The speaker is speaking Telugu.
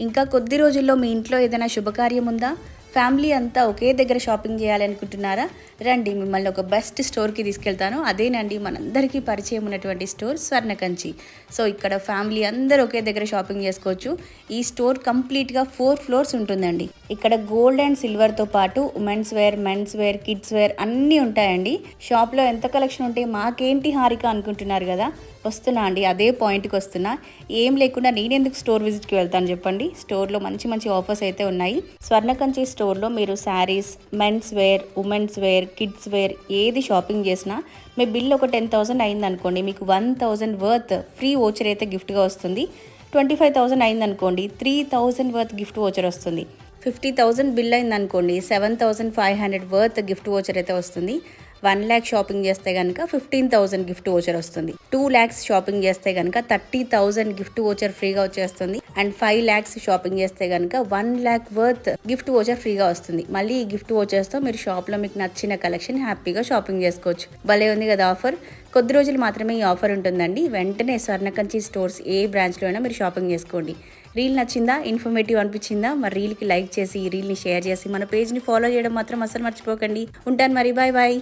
ఇంకా కొద్ది రోజుల్లో మీ ఇంట్లో ఏదైనా శుభకార్యం ఉందా? ఫ్యామిలీ అంతా ఒకే దగ్గర షాపింగ్ చేయాలనుకుంటున్నారా రండి మిమ్మల్ని ఒక బెస్ట్ స్టోర్కి తీసుకెళ్తాను. అదేనండి మనందరికీ పరిచయం ఉన్నటువంటి స్టోర్ స్వర్ణకంచి. సో ఇక్కడ ఫ్యామిలీ అందరూ ఒకే దగ్గర షాపింగ్ చేసుకోవచ్చు. ఈ స్టోర్ కంప్లీట్గా ఫోర్ ఫ్లోర్స్ ఉంటుందండి. ఇక్కడ గోల్డ్ అండ్ సిల్వర్తో పాటు womens wear mens wear kids wear అన్నీ ఉంటాయండి. షాప్లో ఎంత కలెక్షన్ ఉంటే మాకేంటి హారిక అనుకుంటున్నారు కదా? వస్తున్నా అండి అదే పాయింట్కి వస్తున్నా. ఏం లేకుండా నేనెందుకు స్టోర్ విజిట్కి వెళ్తాను చెప్పండి. స్టోర్లో మంచి మంచి ఆఫర్స్ అయితే ఉన్నాయి. స్వర్ణకంచి స్టోర్లో మీరు sarees mens wear womens wear kids wear ఏది షాపింగ్ చేసినా మీ బిల్ ఒక టెన్ థౌసండ్ అయింది అనుకోండి మీకు one thousand worth free voucher అయితే గిఫ్ట్గా వస్తుంది. ట్వంటీ ఫైవ్ థౌసండ్ అయింది అనుకోండి three thousand worth gift voucher వస్తుంది. ఫిఫ్టీ థౌసండ్ బిల్ అయింది అనుకోండి seven thousand five hundred worth gift voucher అయితే వస్తుంది. వన్ ల్యాక్ షాపింగ్ చేస్తే కనుక ఫిఫ్టీన్ థౌసండ్ గిఫ్ట్ ఓచర్ వస్తుంది. టూ ల్యాక్స్ షాపింగ్ చేస్తే కనుక థర్టీ థౌసండ్ గిఫ్ట్ ఓచర్ ఫ్రీగా వచ్చేస్తుంది. అండ్ ఫైవ్ ల్యాక్స్ షాపింగ్ చేస్తే కనుక one lakh worth gift voucher ఫ్రీగా వస్తుంది. మళ్ళీ ఈ గిఫ్ట్ ఓచర్స్తో మీరు షాప్లో మీకు నచ్చిన కలెక్షన్ హ్యాపీగా షాపింగ్ చేసుకోవచ్చు. భలే ఉంది కదా ఆఫర్. కొద్ది రోజులు మాత్రమే ఈ ఆఫర్ ఉంటుందండి. వెంటనే స్వర్ణకంచి స్టోర్స్ ఏ బ్రాంచ్లో అయినా మీరు షాపింగ్ చేసుకోండి. రీల్ నచ్చిందా? ఇన్ఫర్మేటివ్ అనిపించిందా? మరి రీల్కి లైక్ చేసి ఈ రీల్ని షేర్ చేసి మన పేజ్ని ఫాలో చేయడం మాత్రం అసలు మర్చిపోకండి. ఉంటాను మరి బాయ్ బాయ్.